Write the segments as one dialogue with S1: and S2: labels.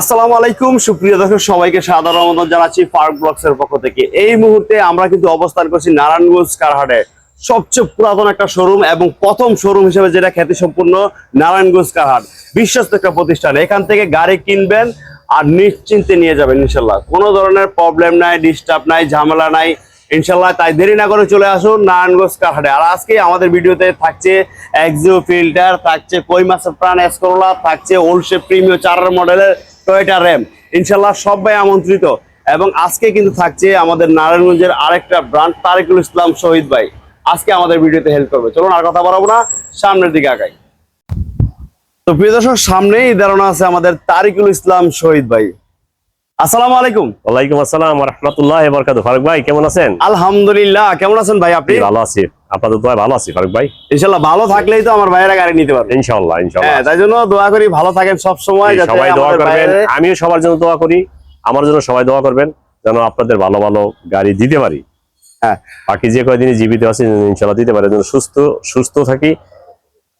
S1: আসসালামু আলাইকুম, সুপ্রিয় দর্শক, সবাইকে সাধারণ রহমত জানাচ্ছি পার্ক ব্লগস এর পক্ষ থেকে। এই মুহূর্তে আমরা কিন্তু অবস্থান করছি নারায়ণগঞ্জ কারহাটে। সবচেয়ে পুরাতন একটা শোরুম এবং প্রথম শোরুম হিসেবে যেটা খ্যাতি সম্পূর্ণ নারায়ণগঞ্জ কারহাট। বিশ্বস্ত একটা প্রতিষ্ঠান। এখান থেকে গাড়ি কিনবেন আর নিশ্চিন্তে নিয়ে যাবেন, ইনশাল্লাহ। কোনো ধরনের প্রবলেম নাই ডিস্টার্ব নাই, ঝামেলা নাই, ইনশাল্লাহ। তাই দেরি না করে চলে আসুন নারায়ণগঞ্জ কারহাটে। আর আজকে আমাদের ভিডিওতে থাকছে এক্সিও ফিল্টার থাকছে কই মাছের প্রাণ এসকোলা থাকছে ওলসে প্রিমিয় চার মডেলের টয়োটা র্যাম ইনশাল্লাহ সবাই আমন্ত্রিত। এবং আজকে কিন্তু থাকছে আমাদের নারায়ণগঞ্জের আরেকটা ব্রান্ড তারেকুল ইসলাম শহীদ ভাই। আজকে আমাদের ভিডিওতে হেল্প করবে। চলুন আর কথা বাড়াবো না, সামনের দিকে আগাই। তো প্রিয় দর্শক, সামনেই ধারণা আছে আমাদের তারিকুল ইসলাম শহীদ ভাই। আসসালামু আলাইকুম।
S2: ওয়ালাইকুম আসসালাম রহমতুল্লাহ বরকাত ফারুক ভাই কেমন আছেন?
S1: আলহামদুলিল্লাহ কেমন আছেন ভাই আপনি?
S2: ভালো আছি। আপনাদের দোয়া ভালো আছি ফারুক ভাই।
S1: ইনশাল্লাহ ভালো থাকলেই তো আমার ভাইয়েরা গাড়ি নিতে পারবে।
S2: ইনশাআল্লাহ ইনশাআল্লাহ।
S1: হ্যাঁ তাই জন্য দোয়া করি ভালো থাকেন সব সময় যাতে
S2: সবাই দোয়া করবেন। আমিও সবার জন্য দোয়া করি আমার জন্য সবাই দোয়া করবেন যেন আপনাদের ভালো ভালো গাড়ি দিতে পারি।
S1: হ্যাঁ।
S2: বাকি যে কয়দিনই জীবিত আছে ইনশাআল্লাহ দিতে পারি। যেন সুস্থ সুস্থ থাকি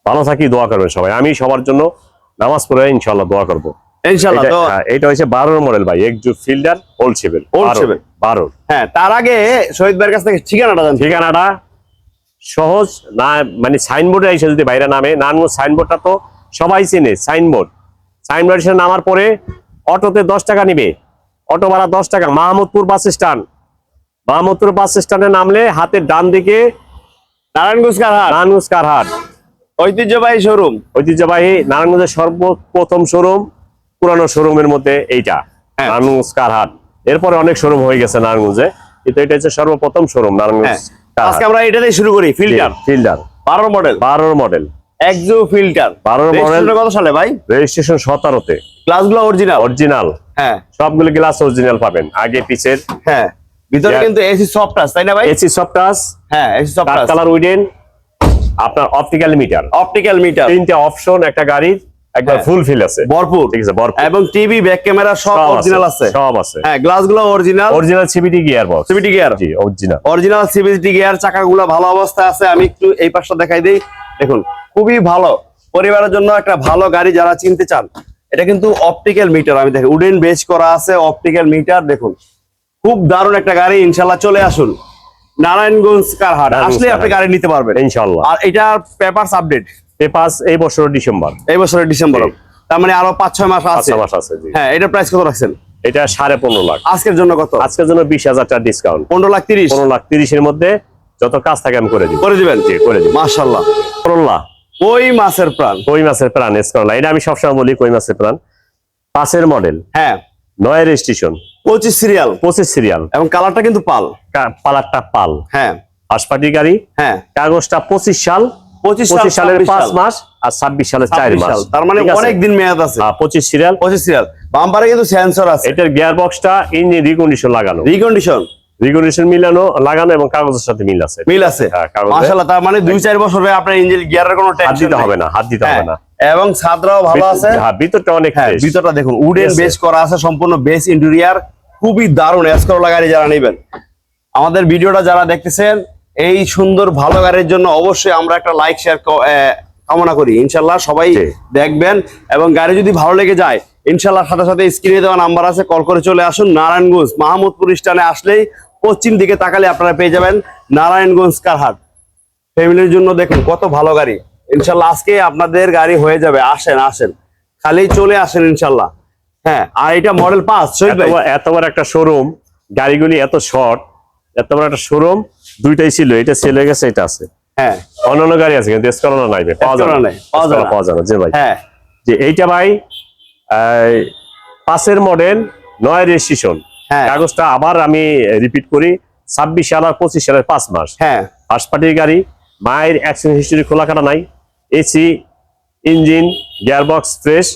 S2: ভালো থাকি দোয়া করবেন সবাই। আমি সবার জন্য নামাজ পড়ে ইনশাআল্লাহ দোয়া করব।
S1: তো
S2: হ্যাঁ, এটা হচ্ছে মডেল ভাই একজু ফিল্ডার ওল্ড
S1: হ্যাঁ তার আগে শহীদ ভাইয়ের কাছ থেকে ঠিকানাটা
S2: ঠিকানাটা সহজ না মানে সাইনবোর্ডে এসে যদি বাইরে নামে সাইনবোর্ডটা তো সবাই চেনে সাইনবোর্ড সাইনবোর্ড এসে নামার পরে অটোতে দশ টাকা নিবে অটো ভাড়া দশ টাকা Mahmudpur bus stand. Mahmudpur bus স্ট্যান্ডে নামলে হাতের ডান দিকে
S1: নারায়ণগঞ্জ কারহাট
S2: নারায়ণগঞ্জ কারহাট
S1: ঐতিহ্যবাহী শোরুম
S2: ঐতিহ্যবাহী নারায়ণগঞ্জের সর্বপ্রথম শোরুম পুরানো শোরুমের মধ্যে এইটা
S1: হ্যাঁ।
S2: নারায়ণগঞ্জ কারহাট। এরপরে অনেক শোরুম হয়ে গেছে নারায়ণগঞ্জে। কিন্তু এটা হচ্ছে সর্বপ্রথম শোরুম
S1: হ্যাঁ।
S2: নারায়ণগঞ্জ
S1: আজকে আমরা এটাতেই শুরু করি ফিল্টার
S2: ফিল্টার
S1: বারো মডেল
S2: বারোর মডেল
S1: একজো ফিল্টার
S2: 12 model।
S1: কত সালে ভাই?
S2: রেজিস্ট্রেশন সতেরোতে।
S1: গ্লাসগুলো অরিজিনাল
S2: অরিজিনাল
S1: হ্যাঁ।
S2: সবগুলো গ্লাস অরিজিনাল পাবেন আগে পিছের।
S1: হ্যাঁ। ভিতরে কিন্তু এসি সফট টাচ তাই না ভাই?
S2: এসি সফটাস
S1: হ্যাঁ এসি সফট
S2: কাঠ
S1: টাচ
S2: কালার উইডেন আপনার অপটিক্যাল মিটার
S1: অপটিক্যাল মিটার
S2: তিনটা অপশন একটা গাড়ির একবার
S1: হ্যাঁ।
S2: ফুল ফিল আছে।
S1: ভরপুর।
S2: ঠিক আছে ভরপুর।
S1: এবং টিভি ব্যাক ক্যামেরা সব অরিজিনাল আছে
S2: সব আছে।
S1: হ্যাঁ গ্লাসগুলো original
S2: original CBT gear box
S1: CVT gear
S2: জি অরিজিনাল
S1: অরিজিনাল সিভিটি গিয়ার চাকাগুলো ভালো অবস্থায় আছে। আমি একটু এই পাশটা দেখাই দিই। দেখুন খুবই ভালো। পরিবারের জন্য একটা ভালো গাড়ি যারা চিনতে চান এটা কিন্তু অপটিক্যাল মিটার আমি দেখি উডেন বেস করা আছে অপটিক্যাল মিটার দেখুন। খুব দারুণ একটা গাড়ি ইনশাল্লাহ চলে আসুন। নারায়ণগঞ্জ কারহাট। আসলে আপনি গাড়ি নিতে পারবেন।
S2: ইনশাল্লাহ।
S1: আর এটার পেপারস আপডেট
S2: এই বছর ডিসেম্বর।
S1: এই বছরের ডিসেম্বর। তার মানে আরও পাঁচ ছয় মাস আছে।
S2: মাস আছে
S1: হ্যাঁ এটার প্রাইস কত রাখছেন?
S2: এটা সাড়ে পনেরো লাখ।
S1: আজকের জন্য কত?
S2: আজকের জন্য বিশ হাজার টাকা ডিসকাউন্ট
S1: পনেরো লাখ তিরিশ?
S2: পনেরো লাখ তিরিশের মধ্যে যত কাজ থাকে আমি করে দিব।
S1: করে দিবেন?
S2: জি করে
S1: মাশাল্লাহ
S2: করল্লা
S1: ওই মাছের প্রাণ?
S2: কই মাছের প্রাণ? এসকরলা এটা আমি সবসময় বলি কই মাছের প্রাণ। পাঁচের মডেল
S1: হ্যাঁ।
S2: নয় রেজিস্ট্রেশন
S1: পঁচিশ সিরিয়াল
S2: পঁচিশ সিরিয়াল
S1: এবং কালারটা কিন্তু পাল।
S2: পালারটা পাল।
S1: হ্যাঁ।
S2: হাসপাটি গাড়ি।
S1: হ্যাঁ।
S2: কাগজটা পঁচিশ সাল
S1: পঁচিশ
S2: পঁচিশ সালের পাঁচ মাস আর ছাব্বিশ সালের চার মাস।
S1: তার মানে অনেক দিন মেয়াদ আছে।
S2: হ্যাঁ, পঁচিশ সিরিয়াল।
S1: পঁচিশ সিরিয়াল। বাম্পারে কিন্তু সেন্সর আছে।
S2: এটার গিয়ার বক্সটা ইঞ্জিন রিকন্ডিশন লাগানো।
S1: রিকন্ডিশন
S2: রিকন্ডিশন মিলানো লাগানো এবং কাগজের সাথে মিল আছে।
S1: মিল আছে।
S2: হ্যাঁ,
S1: মাশাআল্লাহ তার মানে দুই চার বছর আপনার ইঞ্জিন গিয়ারের কোনো
S2: হাত দিতে হবে না হাত দিতে হবে না।
S1: এবং ছাদরাও ভালো আছে।
S2: হ্যাঁ ভিতরটা অনেক
S1: হ্যাঁ ভিতরটা দেখুন উডেন বেস করা আছে সম্পূর্ণ বেস ইন্টেরিয়ার খুবই দারুণ এসকরলা গাড়ি যারা নেবেন। আমাদের ভিডিওটা যারা দেখতেছেন এই সুন্দর ভালো গাড়ির জন্য অবশ্যই আমরা একটা লাইক শেয়ার কামনা করি। ইনশাল্লাহ সবাই দেখবেন এবং গাড়ি যদি ভালো লেগে যায় ইনশাল্লাহ সাথে সাথে স্ক্রিনে দেওয়া নাম্বার আছে কল করে চলে আসুন। নারায়ণগঞ্জ মাহমুদপুর স্টানে আসলেই পশ্চিম দিকে তাকালে আপনারা পেয়ে যাবেন নারায়ণগঞ্জ কারহাট। ফ্যামিলির জন্য দেখুন কত ভালো গাড়ি। ইনশাল্লাহ আজকে আপনাদের গাড়ি হয়ে যাবে আসেন আসেন। খালি চলে আসেন ইনশাল্লাহ। হ্যাঁ আর এটা মডেল
S2: বড়- এত বড় একটা শোরুম গাড়িগুলি এত শর্ট এত বড় একটা শোরুম দুইটাই ছিল এটা সেল হয়ে গেছে এটা আছে।
S1: হ্যাঁ।
S2: অন্যান্য গাড়ি আছে কিন্তু এসকরলা নাই ভাই, পাওয়া না।
S1: পাওয়া না।
S2: জি ভাই।
S1: হ্যাঁ।
S2: যে এইটা ভাই পাঁচের মডেল নয় রেজিস্ট্রেশন
S1: হ্যাঁ।
S2: কাগজটা আবার আমি রিপিট করি ছাব্বিশ সাল আর পঁচিশ সালের পাঁচ মাস।
S1: হ্যাঁ।
S2: ফার্স্ট পার্টির গাড়ি মায়ের অ্যাক্সিডেন্ট হিস্টরি খোলা কাটা নাই। এসি ইঞ্জিন গিয়ারবক্স ফ্রেশ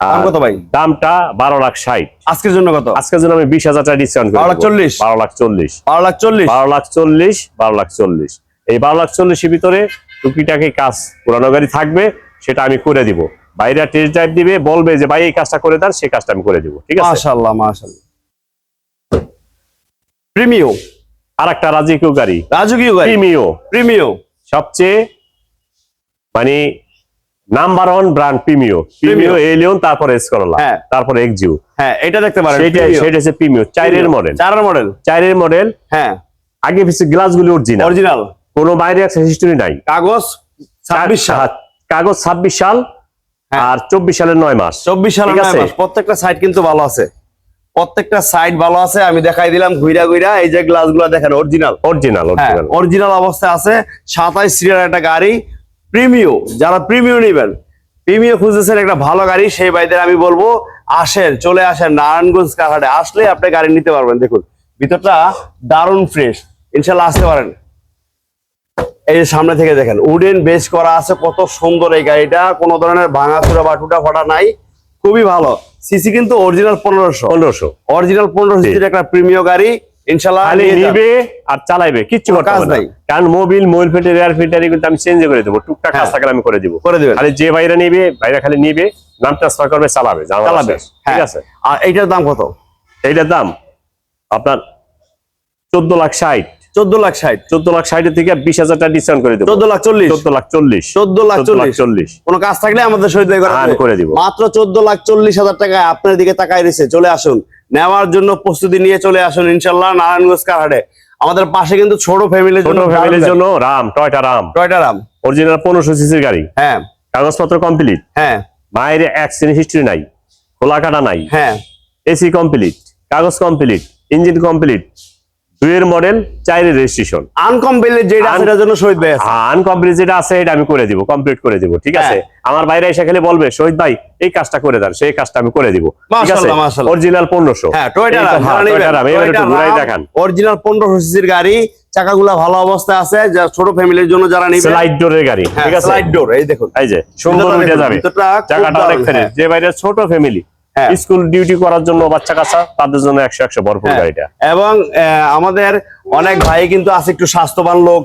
S1: দাম কত ভাই?
S2: দামটা বারো লাখ ষাট।
S1: আজকের জন্য কত?
S2: আজকের জন্য আমি বিশ হাজার টাকা ডিসকাউন্ট
S1: বারো লাখ চল্লিশ?
S2: বারো লাখ চল্লিশ।
S1: বারো লাখ চল্লিশ।
S2: বারো লাখ চল্লিশ বারো লাখ চল্লিশ। এই বারো লাখ চল্লিশের ভিতরে টুকিটাকি কাজ পুরানো গাড়ি থাকবে সেটা আমি করে দিব। বাইরে টেস্ট ড্রাইভ দিবে বলবে যে ভাই এই কাজটা করে দেন সেই কাজটা আমি করে দিব। ঠিক আছে?
S1: মাশাল্লাহ মাশাল্লাহ প্রিমিও।
S2: আর একটা রাজিকীয় গাড়ি।
S1: রাজকীয় গাড়ি।
S2: প্রিমিও।
S1: প্রিমিও।
S2: সবচেয়ে মানে number one brand Premio Premio Allion তারপরে স্করলা
S1: হ্যাঁ।
S2: তারপরে এক্সিউ
S1: হ্যাঁ এটা দেখতে পারেন
S2: সেটা সেটা হচ্ছে প্রিমিও চাইরের মডেল
S1: চারের মডেল
S2: চাইরের মডেল
S1: হ্যাঁ।
S2: আগে পিছিয়ে গ্লাসগুলি অরিজিনাল
S1: অরিজিনাল
S2: কোনো বাইরে হিস্টোরি নাই।
S1: কাগজ ছাব্বিশ সাল।
S2: কাগজ ছাব্বিশ সাল
S1: হ্যাঁ।
S2: আর চব্বিশ সালের নয় মাস।
S1: চব্বিশ সাল
S2: ঠিক আছে?
S1: প্রত্যেকটা সাইড কিন্তু ভালো আছে। প্রত্যেকটা সাইড ভালো আছে আমি দেখাই দিলাম ঘুইরা ঘুইরা এই যে গ্লাসগুলা দেখেন অরিজিনাল
S2: অরিজিনাল অরিজিনাল
S1: অরিজিনাল অবস্থায় আছে। সাতাইশ সিরিয়াল একটা গাড়ি প্রিমিও যারা প্রিমিও নেবেন প্রিমিও খুঁজতেছেন একটা ভালো গাড়ি সেই ভাইদের আমি বলব আসেন চলে আসেন নারায়ণগঞ্জ কারহাটে আসলে আপনি গাড়ি নিতে পারবেন দেখুন ভিতরটা দারুণ ফ্রেশ ইনশাল্লাহ আসতে পারেন। এই যে সামনে থেকে দেখেন উডেন বেস করা আছে কত সুন্দর এই গাড়িটা কোনো ধরনের ভাঙাচুরা বা টুটা ফাটা নাই খুবই ভালো। সিসি কিন্তু অরিজিনাল পনেরোশো।
S2: পনেরোশো।
S1: অরিজিনাল পনেরোশো একটা প্রিমিয় গাড়ি
S2: খালি নিবে আর চালাইবে কিচ্ছু করতে হবে না। কারণ Mobil Mobil filter air filter কিন্তু আমি চেঞ্জ করে দেবো। টুকটাক কাজ
S1: হ্যাঁ।
S2: থাকলে আমি করে দিব।
S1: করে দিবেন
S2: খালি যে বাইরে নিবে বাইরে খালি নিবে নাম ট্রান্সফার করবে চালাবে
S1: চালাবে।
S2: ঠিক
S1: হ্যাঁ।
S2: আছে?
S1: আর এইটার দাম কত?
S2: এইটার দাম আপনার চোদ্দ লাখ ষাট।
S1: চোদ্দ লাখ ষাট।
S2: চোদ্দ লাখ ষাটের থেকে বিশ হাজার টাকা ডিসকাউন্ট করে দেবো।
S1: চোদ্দ লাখ চল্লিশ।
S2: চোদ্দ লাখ চল্লিশ।
S1: চোদ্দ লাখ চল্লিশ। কোনো কাজ থাকলে আমাদের শহীদ করে
S2: হ্যাঁ,
S1: দিব। মাত্র চোদ্দ লাখ চল্লিশ হাজার টাকায় আপনার দিকে তাকায় রয়েছে চলে আসুন। নেওয়ার জন্য প্রস্তুতি নিয়ে চলে আসুন ইনশাল্লাহ নারায়ণগঞ্জ কারহাটে। আমাদের পাশে কিন্তু ছোট ফ্যামিলির
S2: ছোট
S1: জন্য
S2: ফ্যামিলির জন্য Raum Toyota Raum.
S1: Toyota Raum.
S2: Original পনেরোশো সিসির গাড়ি।
S1: হ্যাঁ।
S2: কাগজপত্র কমপ্লিট
S1: হ্যাঁ।
S2: মায়ের অ্যাক্সিডেন্ট হিস্ট্রি নাই খোলা কাটা নাই।
S1: হ্যাঁ।
S2: এসি কমপ্লিট কাগজ কমপ্লিট ইঞ্জিন কমপ্লিট দুইয়ের মডেল রেজিস্ট্রেশন
S1: আনকমপ্লিট যেটা আছে এটার জন্য শহীদ ভাই আছে।
S2: আনকমপ্লিট যেটা আছে এটা আমি করে দিব কমপ্লিট করে দিব ঠিক আছে?
S1: হ্যাঁ।
S2: আমার বাইরে এসে খেলে বলবে শহীদ ভাই এই কাজটা করে দেন সেই কাজটা আমি করে দিব। ঠিক আছে। অরিজিনাল পনেরোশো।
S1: হ্যাঁ টয়টা
S2: এবার একটু ঘুরাই দেখান।
S1: অরিজিনাল পনেরোশো সিসির গাড়ি চাকাগুলা ভালো অবস্থায় আছে যা ছোট ফ্যামিলির জন্য যারা নিবে।
S2: স্লাইড ডোরের গাড়ি ঠিক আছে?
S1: স্লাইড ডোর এই দেখুন।
S2: এই যে সুন্দর উঠে যাবে। অনেক ফ্রেশ
S1: হ্যাঁ।
S2: যে বাইরে ছোট ফ্যামিলি
S1: হ্যাঁ।
S2: স্কুল ডিউটি করার জন্য বাচ্চা কাচ্চা তাদের জন্য একশো একশো ভরপুর
S1: হ্যাঁ।
S2: গাড়িটা।
S1: এবং আমাদের অনেক ভাই কিন্তু আছে একটু স্বাস্থ্যবান লোক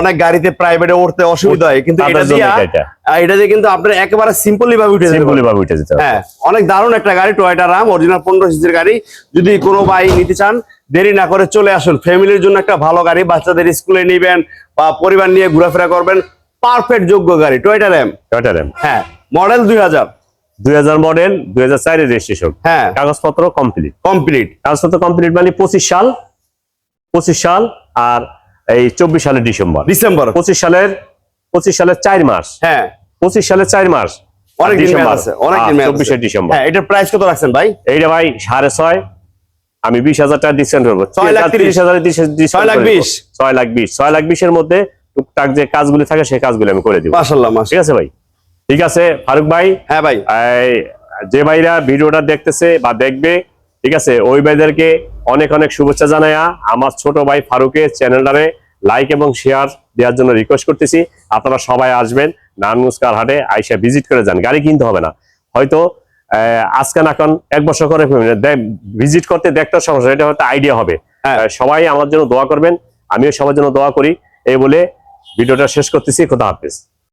S1: অনেক গাড়িতে প্রাইভেটে উঠতে অসুবিধা হয়। কিন্তু এটা দিয়ে
S2: এটা।
S1: এটা দিয়ে কিন্তু আপনার একেবারে সিম্পলি ভাবে উঠে
S2: সিম্পলি ভাবে উঠে যেতে
S1: হ্যাঁ অনেক দারুণ একটা গাড়ি টয়টা রাম অরিজিনাল পনেরো সিসির গাড়ি। যদি কোনো ভাই নিতে চান দেরি না করে চলে আসুন। ফ্যামিলির জন্য একটা ভালো গাড়ি বাচ্চাদের স্কুলে নিবেন বা পরিবার নিয়ে ঘোরাফেরা করবেন। পারফেক্ট যোগ্য গাড়ি টয়টা র্যাম
S2: টয়টা র্যাম
S1: হ্যাঁ মডেল দুই হাজার।
S2: দুই হাজার মডেল দুই হাজার চারের রেজিস্ট্রেশন
S1: হ্যাঁ।
S2: কাগজপত্র কমপ্লিট
S1: কমপ্লিট
S2: কাগজপত্র কমপ্লিট মানে পঁচিশ সাল পঁচিশ সাল আর এই চব্বিশ সালের ডিসেম্বর।
S1: ডিসেম্বর।
S2: পঁচিশ সালের পঁচিশ সালের চার মাস।
S1: হ্যাঁ।
S2: পঁচিশ সালের চার মাস।
S1: অনেক
S2: ডিসেম্বর।
S1: হ্যাঁ এটার প্রাইস কত রাখছেন ভাই?
S2: এইটা ভাই সাড়ে ছয়। আমি বিশ হাজার টাকা ডিসকাউন্ট করব।
S1: ছয় লাখ তিরিশ।
S2: হাজার
S1: ছয় লাখ বিশ।
S2: ছয় লাখ বিশ। ছয় লাখ বিশের মধ্যে টুকটাক যে কাজগুলি থাকে সেই কাজগুলি আমি করে দিব। ঠিক আছে ভাই? ঠিক আছে ফারুক ভাই?
S1: হ্যাঁ ভাই।
S2: যে ভাইরা ভিডিওটা দেখতেছে বা দেখবে ঠিক আছে ওই ভাইদেরকে অনেক অনেক শুভেচ্ছা জানাইয়া আমার ছোট ভাই ফারুকের চ্যানেলটারে লাইক এবং শেয়ার দেওয়ার জন্য রিকোয়েস্ট করতেছি। আপনারা সবাই আসবেন নানমুস্কার হাটে আইসা ভিজিট করে যান। গাড়ি কিনতে হবে না। হয়তো আহ, আজকে না এখন এক বছর করে ভিজিট করতে দেখতে সমস্যা এটা হয়তো আইডিয়া হবে।
S1: হ্যাঁ।
S2: সবাই আমার জন্য দোয়া করবেন আমিও সবার জন্য দোয়া করি। এই বলে ভিডিওটা শেষ করতেছি। খোদা হাফেজ।